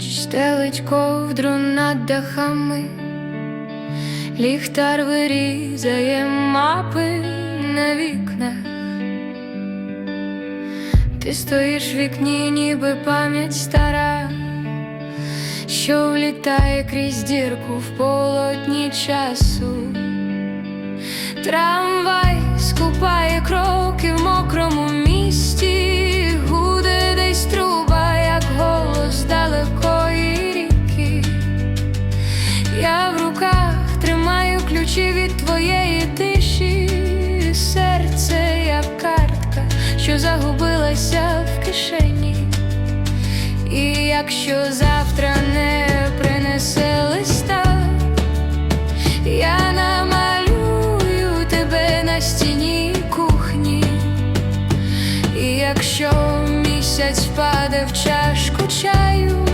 стелить ковдру над дахами, ліхтар вирізає мапи на вікнах. Ти стоїш в вікні, ніби пам'ять стара, що влітає крізь дірку в полотні часу. Трамвай скупає кроки в мокрому місті, що загубилася в кишені. І якщо завтра не принесе листа, я намалюю тебе на стіні кухні, і якщо місяць впаде в чашку чаю,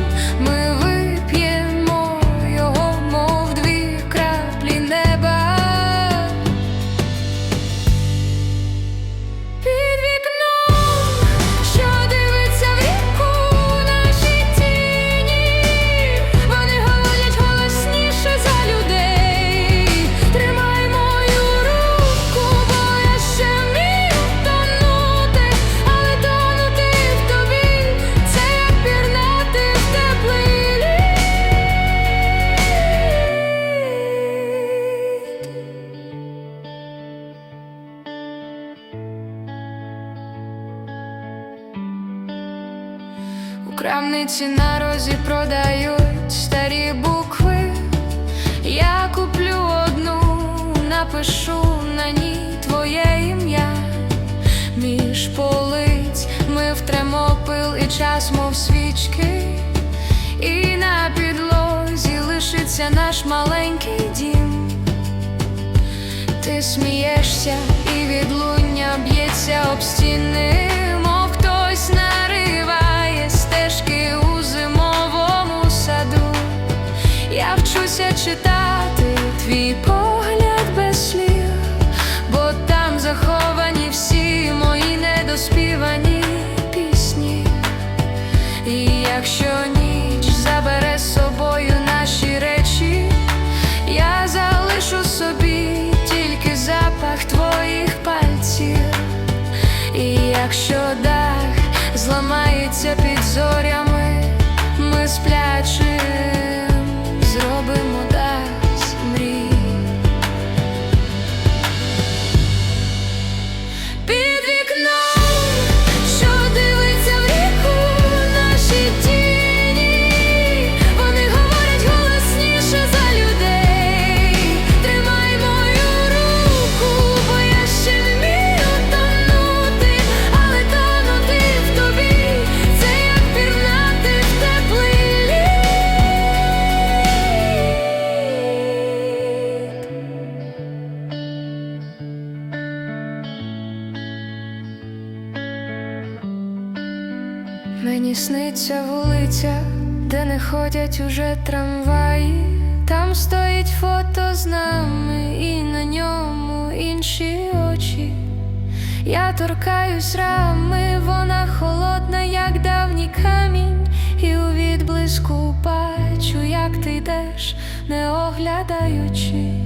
крамниці на розі продають старі букви. Я куплю одну, напишу на ній твоє ім'я. Між полиць ми втремо пил і час, мов свічки, і на підлозі лишиться наш маленький дім. Ти смієшся і відлуння б'ється об стіни, Я вчуся читати твій погляд без слів, бо там заховані всі мої недоспівані пісні. І якщо ніч забере з собою наші речі, я залишу собі тільки запах твоїх пальців. І якщо Мені сниться вулиця, де не ходять уже трамваї. Там стоїть фото з нами, і на ньому інші очі. Я торкаюсь рами, вона холодна, як давній камінь, і у відблиску бачу, як ти йдеш, не оглядаючи.